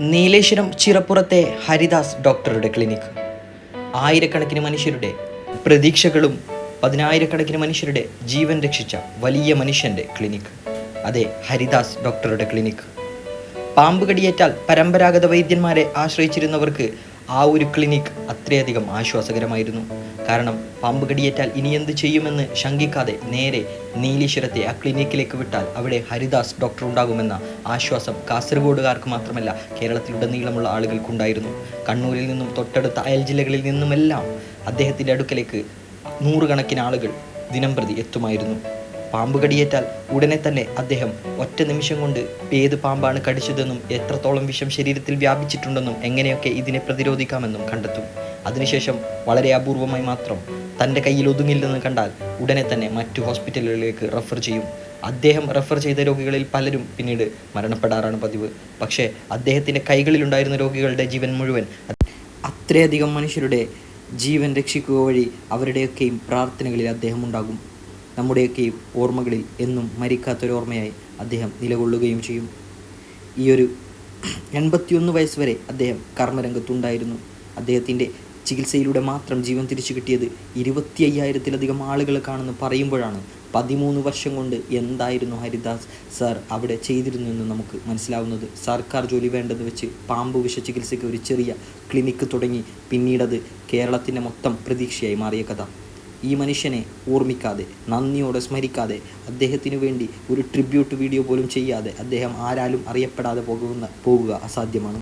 നീലേശ്വരം ചിറപ്പുറത്തെ ഹരിദാസ് ഡോക്ടറുടെ ക്ലിനിക്. ആയിരക്കണക്കിന് മനുഷ്യരുടെ പ്രതീക്ഷകളും പതിനായിരക്കണക്കിന് മനുഷ്യരുടെ ജീവൻ രക്ഷിച്ച വലിയ മനുഷ്യന്റെ ക്ലിനിക്. അതെ ഹരിദാസ് ഡോക്ടറുടെ ക്ലിനിക്. പാമ്പ് കടിയേറ്റാൽ പരമ്പരാഗത വൈദ്യന്മാരെ ആശ്രയിച്ചിരുന്നവർക്ക് ആ ഒരു ക്ലിനിക് അത്രയധികം ആശ്വാസകരമായിരുന്നു. കാരണം പാമ്പ് കടിയേറ്റാൽ ഇനി എന്ത് ചെയ്യുമെന്ന് ശങ്കിക്കാതെ നേരെ നീലീശ്വരത്തെ ആ ക്ലിനിക്കിലേക്ക് വിട്ടാൽ അവിടെ ഹരിദാസ് ഡോക്ടർ ഉണ്ടാകുമെന്ന ആശ്വാസം കാസർഗോഡുകാർക്ക് മാത്രമല്ല കേരളത്തിലുടനീളമുള്ള ആളുകൾക്കുണ്ടായിരുന്നു. കണ്ണൂരിൽ നിന്നും തൊട്ടടുത്ത അയൽ ജില്ലകളിൽ നിന്നുമെല്ലാം അദ്ദേഹത്തിന്റെ അടുക്കലേക്ക് നൂറുകണക്കിന് ആളുകൾ ദിനംപ്രതി എത്തുമായിരുന്നു. പാമ്പ് കടിയേറ്റാൽ ഉടനെ തന്നെ അദ്ദേഹം ഒറ്റ നിമിഷം കൊണ്ട് ഏത് പാമ്പാണ് കടിച്ചതെന്നും എത്രത്തോളം വിഷം ശരീരത്തിൽ വ്യാപിച്ചിട്ടുണ്ടെന്നും എങ്ങനെയൊക്കെ ഇതിനെ പ്രതിരോധിക്കാമെന്നും കണ്ടെത്തും. അതിനുശേഷം വളരെ അപൂർവമായി മാത്രം തന്റെ കയ്യിൽ ഒതുങ്ങില്ലെന്ന് കണ്ടാൽ ഉടനെ തന്നെ മറ്റു ഹോസ്പിറ്റലുകളിലേക്ക് റെഫർ ചെയ്യും. അദ്ദേഹം റെഫർ ചെയ്ത രോഗികളിൽ പലരും പിന്നീട് മരണപ്പെടാറാണ് പതിവ്. പക്ഷേ അദ്ദേഹത്തിന്റെ കൈകളിലുണ്ടായിരുന്ന രോഗികളുടെ ജീവൻ മുഴുവൻ അത്രയധികം മനുഷ്യരുടെ ജീവൻ രക്ഷിക്കുക വഴി അവരുടെയൊക്കെയും പ്രാർത്ഥനകളിൽ അദ്ദേഹം ഉണ്ടാകും നമ്മുടെയൊക്കെയും ഓർമ്മകളിൽ എന്നും മരിക്കാത്തൊരോർമ്മയായി അദ്ദേഹം നിലകൊള്ളുകയും ചെയ്യും. ഈ ഒരു എൺപത്തിയൊന്ന് വയസ്സ് വരെ അദ്ദേഹം കർമ്മരംഗത്തുണ്ടായിരുന്നു. അദ്ദേഹത്തിന്റെ ചികിത്സയിലൂടെ മാത്രം ജീവൻ തിരിച്ചു കിട്ടിയത് ഇരുപത്തി അയ്യായിരത്തിലധികം കാണുന്നു പറയുമ്പോഴാണ് പതിമൂന്ന് വർഷം കൊണ്ട് എന്തായിരുന്നു ഹരിദാസ് സാർ അവിടെ ചെയ്തിരുന്നു എന്ന് നമുക്ക് മനസ്സിലാവുന്നത്. സർക്കാർ ജോലി വേണ്ടെന്ന് വെച്ച് പാമ്പ് വിഷ ചികിത്സയ്ക്ക് ഒരു ചെറിയ ക്ലിനിക്ക് തുടങ്ങി. പിന്നീടത് കേരളത്തിന്റെ മൊത്തം പ്രതീക്ഷയായി മാറിയ കഥ. ഈ മനുഷ്യനെ ഓർമ്മിക്കാതെ നന്ദിയോടെ സ്മരിക്കാതെ അദ്ദേഹത്തിനു വേണ്ടി ഒരു ട്രിബ്യൂട്ട് വീഡിയോ പോലും ചെയ്യാതെ അദ്ദേഹം ആരാലും അറിയപ്പെടാതെ പോകുന്ന പോകുക അസാധ്യമാണ്.